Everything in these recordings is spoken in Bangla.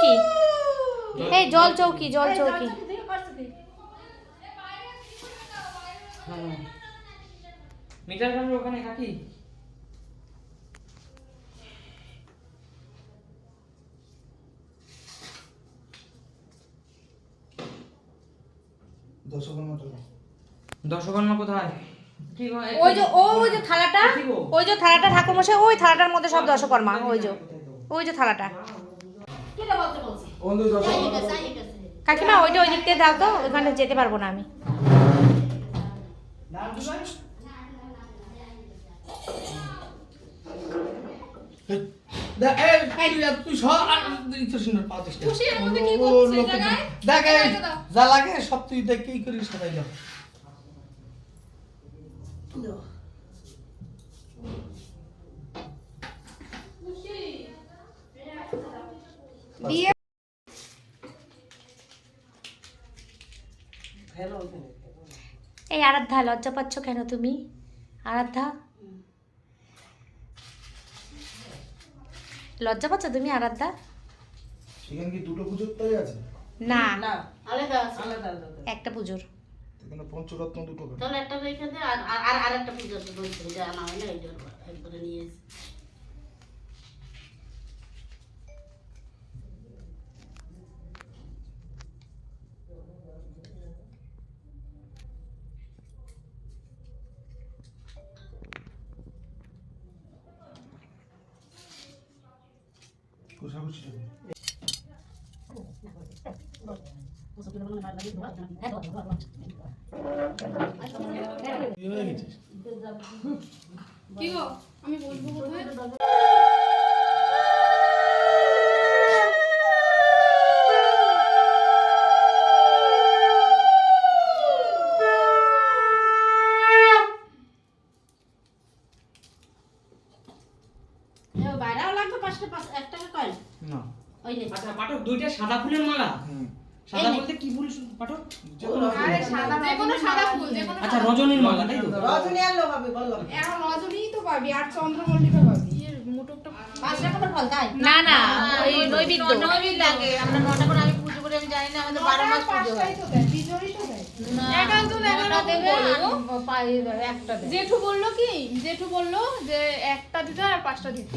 চৌকি? এই জল চৌকি জল চৌকি। মিটার কাটার ওখানে কাকি? দশকর্মা কোথায় ওই যে ও ওই যে থালাটা? ওই যে থালাটা ঠাকুর মশাই ওই থালাটার মধ্যে সব দশকর্মা ওই যে। ওই যে থালাটা। কাকিমা ওইটা ওই দিকতে দাও তো ওখানে যেতে পারব না আমি। দেখ যা লাগে সব তুই দেখ কি করিস সবাই যাও এই আরাধ্যা লজ্জা পাচ্ছ কেন তুমি? আরাধ্যা? লজ্জা পাচ্ছ তুমি আরাধ্যা? সেখানে কি দুটো পুজোর তাই আছে? না। আলাদা আছে। একটা পুজোর। এখানে পঞ্চরত্ন দুটো তাহলে একটা রেখে দে আর আর- আর আরেকটা পুজো আছে বলছে যে আনা না এই জন্য একবারে নিয়ে এসে। কোষাকুষি কি গো আমি বলব কোথায় ওই নে আচ্ছা পাঠক দুইটা সাদা ফুলের মালা। সাদা বলতে কি ফুল শু- পাঠক? যে কোনো সাদা ফুল যে কোনো আচ্ছা রজনীর মালা তাই তো? এখন রজনীই তো পাবি আর চন্দ্রমল্লিকা পাবি। এর মোটকটা পাঁচ টাকা ফল তাই? না না ওই নৈবেদ্য। নৈবেদ্য লাগে আমরা নটা করে আমি পুজো করে আমি জানি না আমাদের বারো মাস পুজো হয়। পাঁচটাই তো দেয় বিজয়ই তো এগারো দেবে আর একটা দেবে জেঠু বলল কি জেঠু বলল যে একটা দিতে আর পাঁচটা দিতে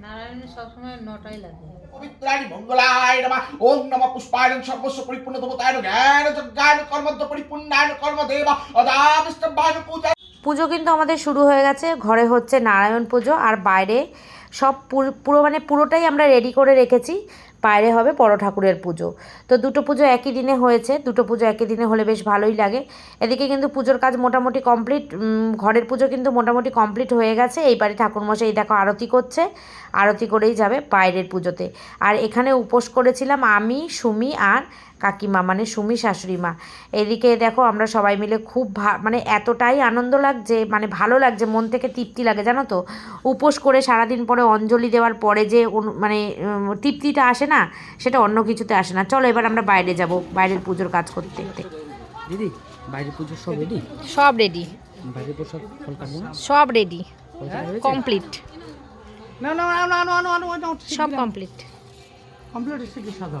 নারায়ণের সবসময় নটাই লাগে। পবিত্রাণি মঙ্গলায় নমঃ। ওম নমঃ পুষ্পায় সর্বস্ব পরিপূর্ণ দেবতায় জ্ঞান যজ্ঞান কর্মদ্য পরিপূর্ণায় কর্মদেব অদাবিষ্টবান পূজা পুজো কিন্তু আমাদের শুরু হয়ে গেছে। ঘরে হচ্ছে নারায়ণ পুজো। আর বাইরে সব পুরো মানে পুরোটাই আমরা রেডি করে রেখেছি। বাইরে হবে বড় ঠাকুরের পুজো। তো দুটো পুজো একই দিনে হয়েছে, দুটো পুজো একই দিনে হলে বেশ ভালোই লাগে। এদিকে কিন্তু পুজোর কাজ মোটামুটি কমপ্লিট ঘরের পুজো কিন্তু মোটামুটি কমপ্লিট হয়ে গেছে। এই বাড়ি ঠাকুরমশাই দেখো আরতি করছে, আরতি করেই যাবে বাইরের পুজোতে। আর এখানে উপোস করেছিলাম আমি, সুমি আর কাকিমা মানে সুমি শাশুড়ি মা এদিকে দেখো আমরা সবাই মিলে খুব মানে এতটাই আনন্দ লাগছে মানে ভালো লাগছে মন থেকে তৃপ্তি লাগে জানো তো উপোস করে সারাদিন পরে অঞ্জলি দেওয়ার পরে যে মানে তৃপ্তিটা আসে না সেটা অন্য কিছুতে আসে না চলো এবার আমরা বাইরে যাব বাইরের পুজোর কাজ করতে দিদি বাইরের পুজো সব রেডি সব রেডি বাইরের সব রেডি কমপ্লিট না না না না না না সব কমপ্লিট কমপ্লিট সাদা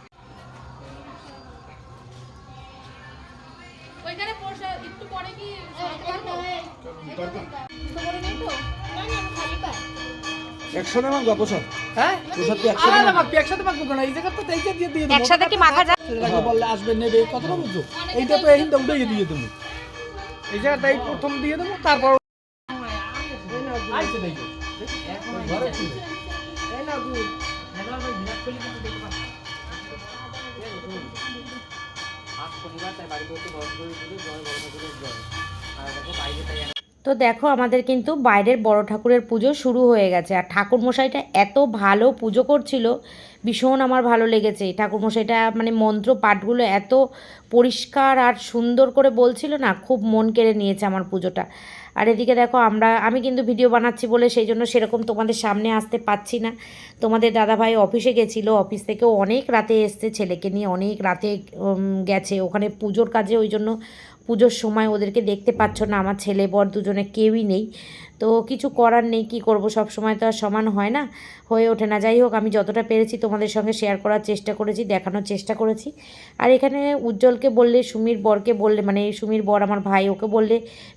একটু পরে কি একসাথে হ্যাঁ? একসাথে একসাথে এই জায়গাটা তো এইটা দিয়ে দিয়ে একসাথে কি মাখা যায়? ছেলেটাকে বললে আসবে নেবে কতটা বুঝছ? এইটা তো এইটা উঠে দিয়ে দেবো। এই জায়গাটাই প্রথম দিয়ে দেবো তারপর আইতে দেখো। এই না দুধ একবার বিরাট কোহলি কিন্তু দেখতে পাচ্ছি। তো দেখো আমাদের কিন্তু বাইরের বড় ঠাকুরের পুজো শুরু হয়ে গেছে। আর ঠাকুর মশাইটা এত ভালো পুজো করছিল, ভীষণ আমার ভালো লেগেছে। ঠাকুর মশাইটা মানে মন্ত্র পাঠগুলো এত পরিষ্কার আর সুন্দর করে বলছিল না, খুব মন কেড়ে নিয়েছে আমার পুজোটা। আর এদিকে দেখো, আমরা, আমি কিন্তু ভিডিও বানাচ্ছি বলে সেই জন্য সেরকম তোমাদের সামনে আসতে পাচ্ছি না। তোমাদের দাদাভাই অফিসে গেছিল, অফিস থেকেও অনেক রাতে এসছে ছেলেকে নিয়ে, অনেক রাতে গেছে। ওখানে পুজোর কাজে ওই জন্য পুজোর সময় ওদেরকে দেখতে পাচ্ছ না, আমার ছেলে বর দুজনে কেউই নেই। তো কিছু করার নেই, কি করব? সব সময় তো আর সমান হয় না, হয়ে ওঠে না। যাই হোক, আমি যতটা পেরেছি তোমাদের সঙ্গে শেয়ার করার চেষ্টা করেছি, দেখানোর চেষ্টা করেছি। আর এখানে উজ্জ্বলকে বললে, সুমির বরকে বললে মানে সুমির বর আমার ভাই, ওকে বললে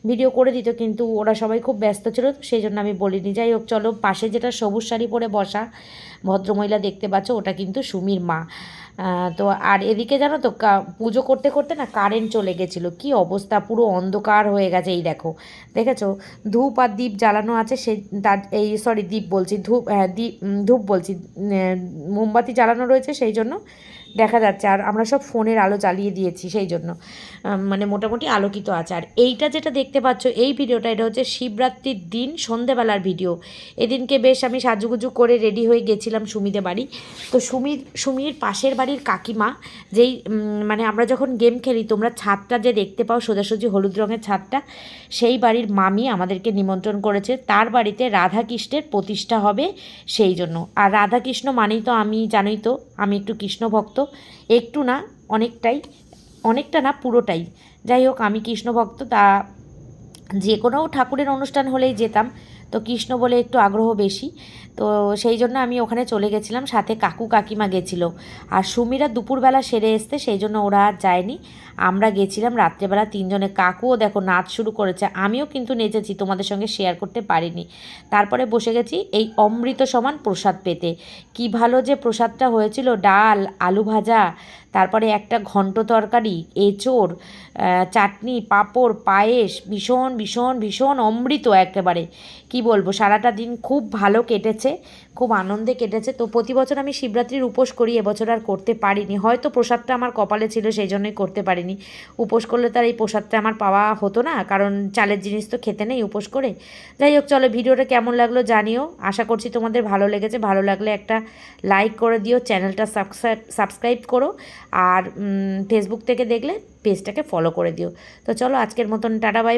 ভিডিও করে দিত, কিন্তু ওরা সবাই খুব ব্যস্ত ছিল, তো সেই জন্য আমি বলিনি। যাই হোক, চলো, পাশে যেটা সবুজ শাড়ি পরে বসা, ভদ্রমহিলা দেখতে পাচ্ছ, ওটা কিন্তু সুমির মা। তো আর এদিকে জানো তো পুজো করতে করতে না কারেন্ট চলে গেছিল। কি অবস্থা, পুরো অন্ধকার হয়ে গেছে, এই দেখো। দেখেছ? ধূপ আর দ্বীপ জ্বালানো আছে সে তার, এই সরি দ্বীপ বলছি, ধূপ হ্যাঁ দ্বীপ ধূপ বলছি মোমবাতি জ্বালানো রয়েছে সেই জন্য। দেখা যাচ্ছে, আর আমরা সব ফোনের আলো জ্বালিয়ে দিয়েছি সেই জন্য। মানে মোটামুটি আলোকিত আছে। আর এইটা যেটা দেখতে পাচ্ছ, এই ভিডিওটা, এটা হচ্ছে শিবরাত্রির দিন, সন্ধেবেলার ভিডিও। এদিনকে বেশ আমি সাজুগুজু করে রেডি হয়ে গেছিলাম সুমিদের বাড়ি। তো সুমির সুমির পাশের বাড়ির কাকিমা, যেই মানে আমরা যখন গেম খেলি, তোমরা ছাদটা যে দেখতে পাও, সোজাসুজি হলুদ রঙের ছাদটা, সেই বাড়ির মামি আমাদেরকে নিমন্ত্রণ করেছে। তার বাড়িতে রাধাকৃষ্ণের প্রতিষ্ঠা হবে সেই জন্য। আর রাধাকৃষ্ণ মানেই তো আমি, জানোই তো, আমি একটু কৃষ্ণ ভক্ত একটু না, অনেকটাই, অনেকটা না, পুরোটাই। যাই হোক, আমি কৃষ্ণভক্ত, তা যে কোনো ঠাকুরের অনুষ্ঠান হলেই যেতাম। তো কৃষ্ণ বলে একটু আগ্রহ বেশি। তো সেই জন্য আমি ওখানে চলে গেছিলাম, সাথে কাকু কাকিমা গেছিল। আর সুমিরা দুপুরবেলা সেরে এসতে সেই জন্য ওরা আর যায়নি। আমরা গেছিলাম রাত্রেবেলা তিনজনে। কাকুও দেখো নাচ শুরু করেছে, আমিও কিন্তু নেচেছি, তোমাদের সঙ্গে শেয়ার করতে পারিনি। তারপরে বসে গেছি এই অমৃত সমান প্রসাদ পেতে। কি ভালো যে প্রসাদটা হয়েছিল, ডাল, আলু ভাজা তারপরে একটা ঘন্ট তরকারি, এঁচোড় চাটনি, পাঁপড়, পায়েস, ভীষণ ভীষণ ভীষণ অমৃত একেবারে। কি বলব, সারাটা দিন খুব ভালো কেটেছে, খুব আনন্দে কেটেছে। তো প্রতি বছর আমি শিবরাত্রির উপোস করি, এবছর আর করতে পারিনি। হয়তো প্রসাদটা আমার কপালে ছিল, সেই জন্যই করতে পারিনি। উপোস করলে তার এই প্রসাদটা আমার পাওয়া হতো না, কারণ চালের জিনিস তো খেতে নেই উপোস করে। যাই হোক, চলো ভিডিওটা কেমন লাগল জানিও। আশা করছি তোমাদের ভালো লেগেছে। ভালো লাগলে একটা লাইক করে দিও, চ্যানেলটা সাবস্ক্রাইব সাবস্ক্রাইব করো। আর ফেসবুক থেকে দেখলে পেজটাকে ফলো করে দিও। তো চলো আজকের মতন টাটা বাই